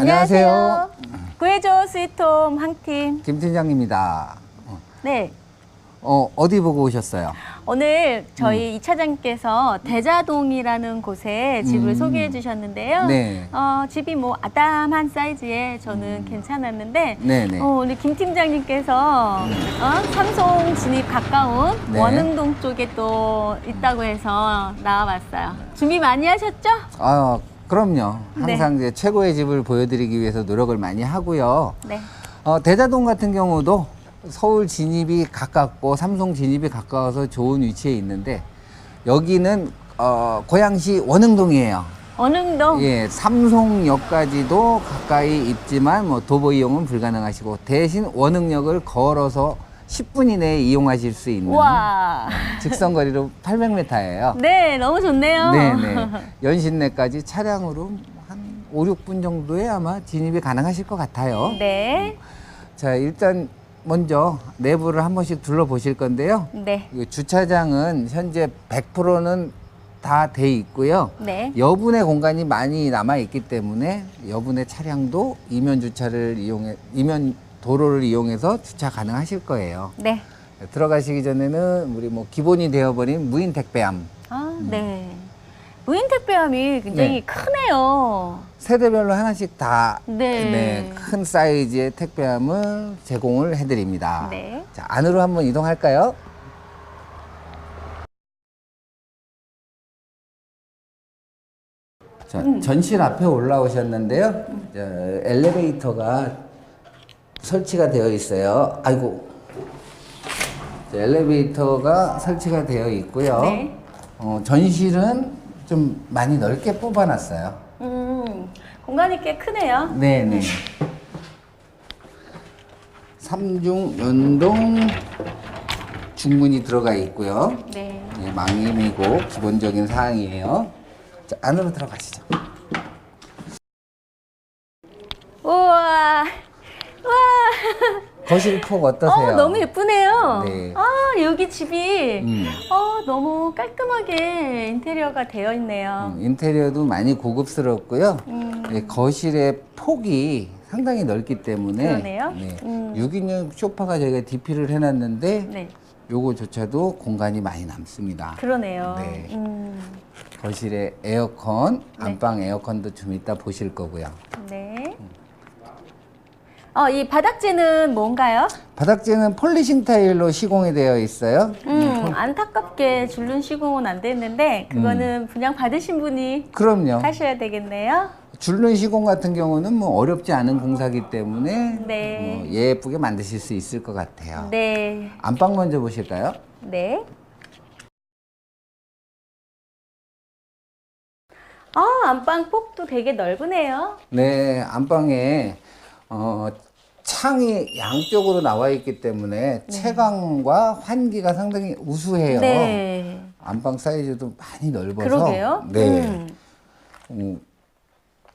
안녕하세요. 구해줘 스위트홈 항팀. 김 팀장입니다. 네. 어, 어디 보고 오셨어요? 오늘 음. 저희 이 차장께서 대자동이라는 곳에 집을 음. 소개해 주셨는데요. 네. 어, 집이 뭐 아담한 사이즈에 저는 괜찮았는데 네네. 어, 우리 김 팀장님께서 어, 삼성 진입 가까운 네. 원흥동 쪽에 또 있다고 해서 나와봤어요. 준비 많이 하셨죠? 아, 그럼요. 네. 항상 이제 최고의 집을 보여드리기 위해서 노력을 많이 하고요. 네. 어, 대자동 같은 경우도 서울 진입이 가깝고 삼성 진입이 가까워서 좋은 위치에 있는데 여기는 어, 고양시 원흥동이에요. 원흥동. 예, 삼송역까지도 가까이 있지만 뭐 도보 이용은 불가능하시고 대신 원흥역을 걸어서 10분 이내에 이용하실 수 있는 우와. 직선 거리로 800m예요. 네, 너무 좋네요. 네 네. 연신내까지 차량으로 한 5, 6분 정도에 아마 진입이 가능하실 것 같아요. 네. 자, 일단 먼저 내부를 한 번씩 둘러보실 건데요. 네. 이 주차장은 현재 100%는 다 돼 있고요. 네. 여분의 공간이 많이 남아 있기 때문에 여분의 차량도 이면 주차를 이용해 이면 도로를 이용해서 주차 가능하실 거예요. 네. 들어가시기 전에는 우리 뭐 기본이 되어버린 무인 택배함 아, 네. 무인 택배함이 굉장히 네. 크네요. 세대별로 하나씩 다 네. 네, 큰 사이즈의 택배함을 제공을 해드립니다. 네. 자 안으로 한번 이동할까요? 자, 음. 전실 앞에 올라오셨는데요. 자, 엘리베이터가 설치가 되어 있어요. 아이고. 자, 엘리베이터가 설치가 되어 있고요. 네. 어, 전실은 좀 많이 넓게 뽑아놨어요. 음, 공간이 꽤 크네요. 네네. 삼중 연동 중문이 들어가 있고요. 네. 네, 망임이고 기본적인 사항이에요. 자, 안으로 들어가시죠. 우와. 우와. 거실 폭 어떠세요? 어, 너무 예쁘네요. 네. 아, 여기 집이 음. 어, 너무 깔끔하게 인테리어가 되어 있네요. 음, 인테리어도 많이 고급스럽고요. 음. 네, 거실의 폭이 상당히 넓기 때문에 그러네요. 네, 음. 6인용 소파가 저희가 DP를 해놨는데 네. 요거조차도 공간이 많이 남습니다. 그러네요. 네. 음, 거실에 에어컨, 네. 안방 에어컨도 좀 이따 보실 거고요. 네. 어, 이 바닥재는 뭔가요? 바닥재는 폴리싱 타일로 시공이 되어 있어요. 음, 안타깝게 줄눈 시공은 안 됐는데 음. 그거는 분양 받으신 분이 그럼요. 하셔야 되겠네요. 줄눈 시공 같은 경우는 뭐 어렵지 않은 공사기 때문에 네. 뭐 예쁘게 만드실 수 있을 것 같아요. 네. 안방 먼저 보실까요? 네. 아, 안방 폭도 되게 넓으네요. 네, 안방에 어, 창이 양쪽으로 나와 있기 때문에 채광과 환기가 상당히 우수해요. 네. 안방 사이즈도 많이 넓어서 그러게요. 네. 음. 음,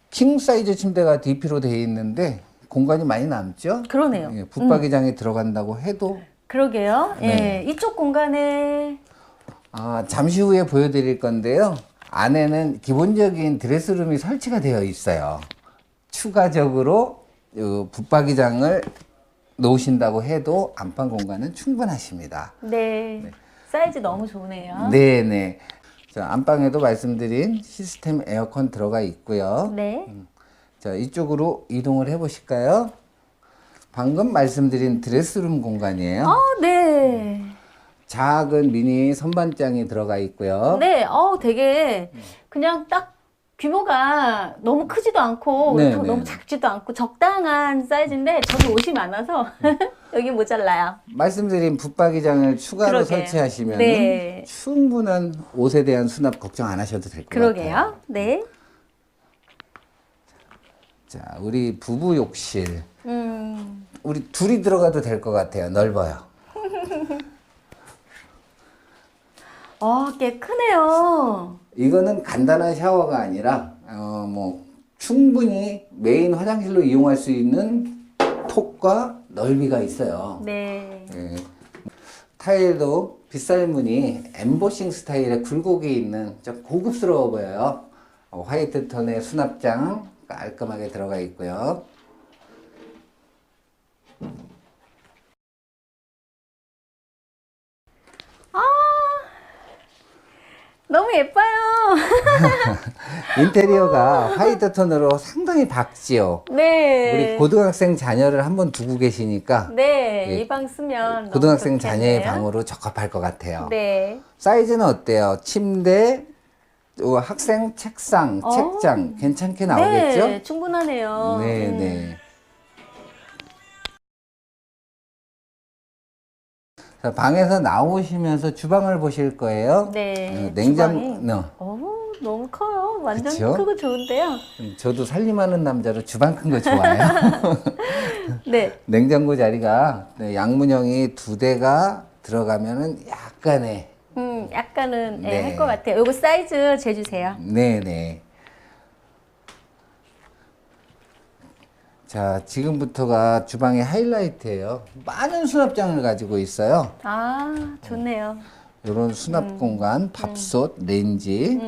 킹 사이즈 침대가 DP로 되어 있는데 공간이 많이 남죠? 그러네요. 예, 붙박이장에 들어간다고 해도 그러게요. 네. 예. 이쪽 공간에 아, 잠시 후에 보여드릴 건데요. 안에는 기본적인 드레스룸이 설치가 되어 있어요. 추가적으로 요 붙박이장을 놓으신다고 해도 안방 공간은 충분하십니다. 네. 사이즈 너무 좋네요. 네 네. 자, 안방에도 말씀드린 시스템 에어컨 들어가 있고요. 네. 자, 이쪽으로 이동을 해 보실까요? 방금 말씀드린 드레스룸 공간이에요. 어, 네. 작은 미니 선반장이 들어가 있고요. 네. 어, 되게 그냥 딱 규모가 너무 크지도 않고 네, 또 네. 너무 작지도 않고 적당한 사이즈인데 저도 옷이 많아서 여기 모자라요. 말씀드린 붙박이장을 추가로 그러게요. 설치하시면 네. 충분한 옷에 대한 수납 걱정 안 하셔도 될 것 같아요. 그러게요. 네. 자, 우리 부부 욕실. 음. 우리 둘이 들어가도 될 것 같아요. 넓어요. 어, 꽤 크네요. 이거는 간단한 샤워가 아니라 어, 뭐 충분히 메인 화장실로 이용할 수 있는 폭과 넓이가 있어요. 네. 예. 타일도 빗살무늬 엠보싱 스타일의 굴곡이 있는 좀 고급스러워 보여요. 어, 화이트 톤의 수납장, 깔끔하게 들어가 있고요. 너무 예뻐요. 인테리어가 화이트 톤으로 상당히 밝지요. 네. 우리 고등학생 자녀를 한번 두고 계시니까 네, 예. 이 방 쓰면 너무 고등학생 자녀의 좋겠네요. 방으로 적합할 것 같아요. 네. 사이즈는 어때요? 침대, 어, 학생 책상, 어. 책장 괜찮게 나오겠죠? 네, 충분하네요. 네, 음. 네. 방에서 나오시면서 주방을 보실 거예요. 네. 어, 냉장, 주방이. 어, 어, 너무 커요. 완전 그쵸? 크고 좋은데요. 저도 살림하는 남자로 주방 큰 거 좋아해요. 네. 냉장고 자리가 네, 양문형이 두 대가 들어가면은 약간의 음, 약간은 네. 할것 같아요. 요거 사이즈 재주세요. 네네. 자, 지금부터가 주방의 하이라이트예요. 많은 수납장을 가지고 있어요. 아, 좋네요. 이런 수납 음. 공간, 밥솥, 렌지.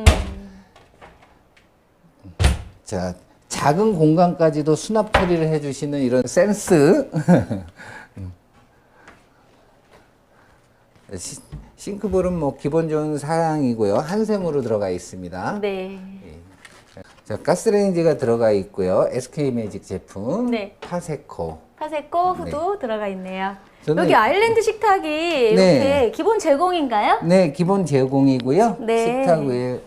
자, 작은 공간까지도 수납 처리를 해주시는 이런 센스. 시- 싱크볼은 뭐 기본적인 사양이고요. 한샘으로 들어가 있습니다. 네. 자, 가스레인지가 들어가 있고요. SK 매직 제품. 네. 파세코. 파세코 후도 들어가 있네요. 저는- 여기 아일랜드 식탁이 네. 이렇게 기본 제공인가요? 네, 기본 제공이고요. 네. 식탁 위에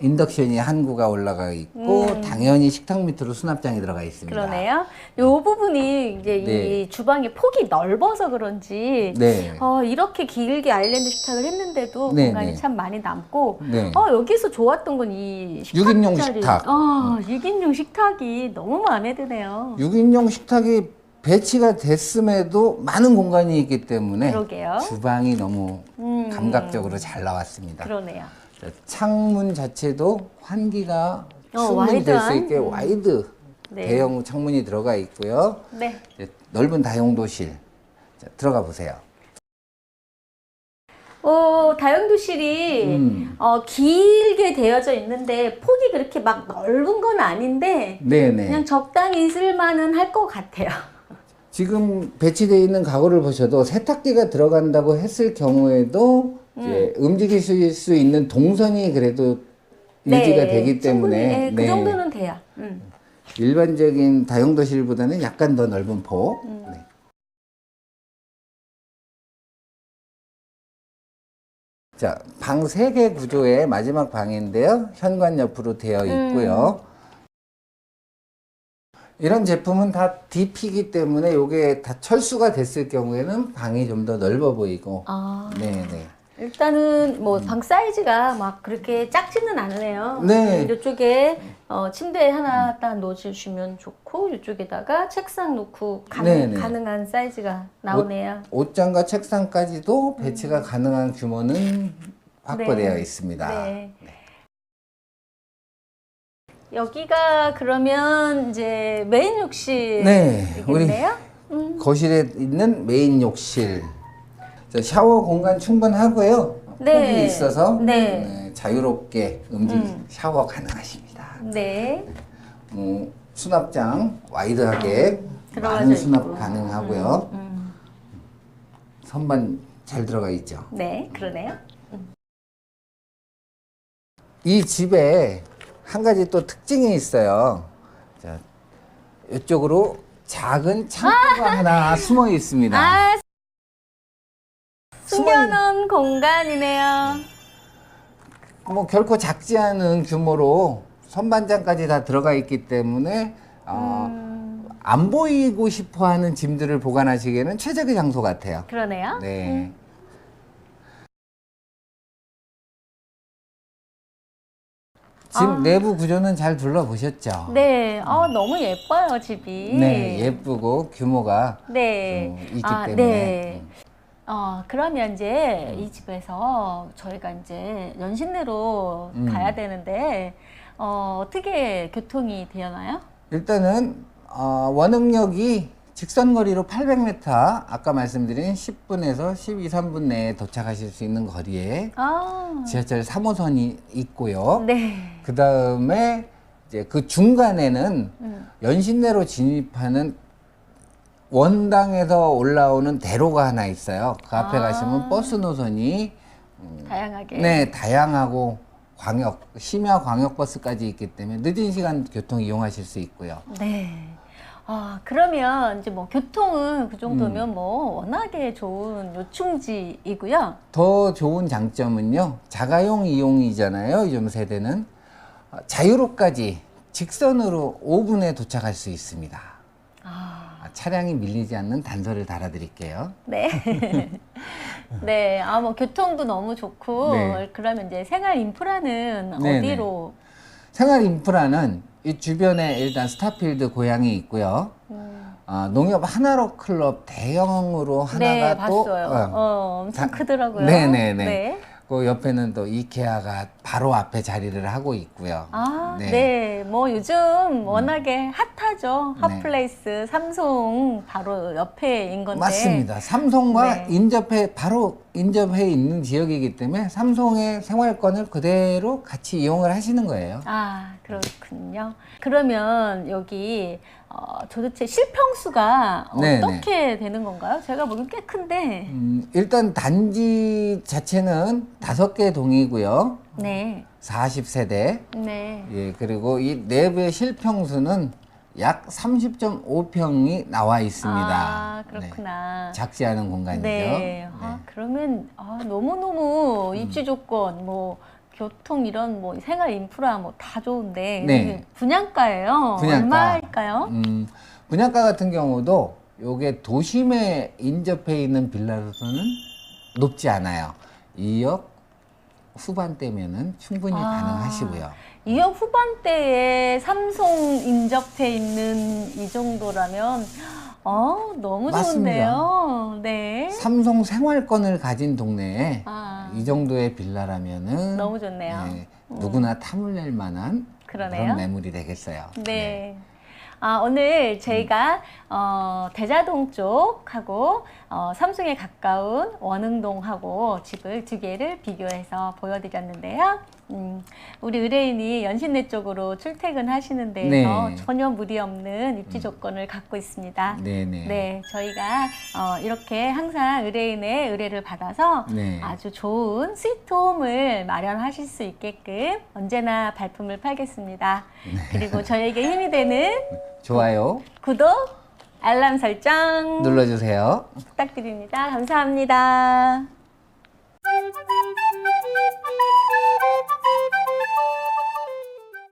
인덕션이 한 구가 올라가 있고 당연히 식탁 밑으로 수납장이 들어가 있습니다. 음. 그러네요. 요 부분이 이제 네. 이 주방의 폭이 넓어서 그런지 네. 어, 이렇게 길게 아일랜드 식탁을 했는데도 네, 공간이 네. 참 많이 남고 네. 어, 여기서 좋았던 건 이 식탁 육인용 자리. 식탁. 어, 6인용 식탁이 너무 마음에 드네요. 6인용 식탁이 배치가 됐음에도 많은 공간이 있기 때문에 그러게요. 주방이 너무 음. 감각적으로 잘 나왔습니다. 그러네요. 자, 창문 자체도 환기가 어, 충분히 될 수? 있게 와이드 네. 대형 창문이 들어가 있고요. 네. 넓은 다용도실 자, 들어가 보세요. 어, 다용도실이 음. 어, 길게 되어져 있는데 폭이 그렇게 막 넓은 건 아닌데 네네. 그냥 적당히 쓸만은 할 것 같아요. 지금 배치되어 있는 가구를 보셔도 세탁기가 들어간다고 했을 경우에도 이제 움직이실 수 있는 동선이 그래도 유지가 되기 네, 충분히, 때문에 네, 그 네. 정도는 돼요. 음. 일반적인 다용도실보다는 약간 더 넓은 폭. 음. 네. 자, 방세개 구조의 마지막 방인데요. 현관 옆으로 되어 음. 있고요. 이런 제품은 다 DP이기 때문에 이게 다 철수가 됐을 경우에는 방이 좀 더 넓어 보이고. 아, 네네. 일단은 뭐 방 사이즈가 막 그렇게 작지는 않으네요. 네. 이쪽에 어, 침대 하나 딱 놓으시면 좋고 이쪽에다가 책상 놓고 가능, 네, 네. 가능한 사이즈가 나오네요. 옷장과 책상까지도 배치가 가능한 규모는 확보되어 네. 있습니다. 네. 여기가 그러면 이제 메인 욕실이겠네요. 네, 우리 음. 거실에 있는 메인 욕실. 자, 샤워 공간 충분하고요. 네. 폭이 있어서 네. 네, 자유롭게 음식 음. 샤워 가능하십니다. 네. 음, 수납장 와이드하게 들어가져 많은 수납 있고. 가능하고요. 음. 선반 잘 들어가 있죠. 네, 그러네요. 이 집에 한 가지 또 특징이 있어요. 자, 이쪽으로 작은 창고가 하나 숨어 있습니다. 아, 숨겨놓은 공간이네요. 뭐 결코 작지 않은 규모로 선반장까지 다 들어가 있기 때문에 어, 음, 안 보이고 싶어하는 짐들을 보관하시기에는 최적의 장소 같아요. 그러네요. 네. 집 아. 내부 구조는 잘 둘러보셨죠? 네, 어, 너무 예뻐요, 집이. 네, 예쁘고 규모가 네. 어, 있기 아, 때문에. 네. 어, 그러면 이제 이 집에서 저희가 이제 연신내로 음. 가야 되는데, 어, 어떻게 교통이 되나요? 일단은 어, 원흥역이 직선거리로 800m 아까 말씀드린 10분에서 12, 3분 내에 도착하실 수 있는 거리에 아, 지하철 3호선이 있고요. 네. 그 다음에 이제 그 중간에는 음. 연신내로 진입하는 원당에서 올라오는 대로가 하나 있어요. 그 앞에 아. 가시면 버스 노선이 다양하게. 네 다양하고 광역 심야 광역 버스까지 있기 때문에 늦은 시간 교통 이용하실 수 있고요. 네. 아, 그러면 이제 뭐 교통은 그 음. 정도면 뭐 워낙에 좋은 요충지이고요. 더 좋은 장점은요 자가용 이용이잖아요 요즘 세대는 어, 자유로까지 직선으로 5분에 도착할 수 있습니다. 차량이 밀리지 않는 단서를 달아드릴게요. 네. 네. 아, 뭐 교통도 너무 좋고 네. 그러면 이제 생활 인프라는 네, 어디로 생활 인프라는 이 주변에 일단 스타필드 고향이 있고요. 음, 아, 농협 하나로 클럽 대형으로 하나가 네, 또 봤어요. 어, 어, 엄청 다- 크더라고요. 네네네. 네. 그 옆에는 또 이케아가 바로 앞에 자리를 하고 있고요. 아, 네. 네. 뭐 요즘 워낙에 핫하죠. 네. 핫플레이스, 삼성 바로 옆에인 건데. 맞습니다. 삼성과 네. 인접해 바로 인접해 있는 지역이기 때문에 삼성의 생활권을 그대로 같이 이용을 하시는 거예요. 아, 그렇군요. 그러면 여기 어, 도대체 실평수가 네네. 어떻게 되는 건가요? 제가 보기엔 꽤 큰데. 음, 일단 단지 자체는 다섯 개 동이고요. 네. 40세대. 네. 예, 그리고 이 내부의 실평수는 약 30.5평이 나와 있습니다. 아, 네. 그렇구나. 작지 않은 공간이죠. 네. 아, 그러면 아, 너무너무 음. 입지 조건 뭐 교통 이런 뭐 생활 인프라 뭐 다 좋은데 네. 분양가예요. 분양가. 얼마일까요? 음, 분양가 같은 경우도 요게 도심에 인접해 있는 빌라로서는 높지 않아요. 2억 후반대면은 충분히 아. 가능하시고요. 2억 후반대에 삼성 인접해 있는 이 정도라면 어, 너무 맞습니다. 좋은데요. 네. 삼성 생활권을 가진 동네에 아, 이 정도의 빌라라면은 너무 좋네요. 네, 누구나 탐을 낼 만한 그러네요. 그런 매물이 되겠어요. 네. 아, 오늘 저희가 어, 대자동 쪽하고 어, 삼성에 가까운 원흥동하고 집을 두 개를 비교해서 보여드렸는데요. 음, 우리 의뢰인이 연신내 쪽으로 출퇴근하시는 데에서 네. 전혀 무리 없는 입지 조건을 갖고 있습니다. 네네. 네, 저희가 어, 이렇게 항상 의뢰인의 의뢰를 받아서 네. 아주 좋은 스위트홈을 마련하실 수 있게끔 언제나 발품을 팔겠습니다. 네. 그리고 저에게 힘이 되는 좋아요 구독, 알람 설정 눌러주세요. 부탁드립니다. 감사합니다.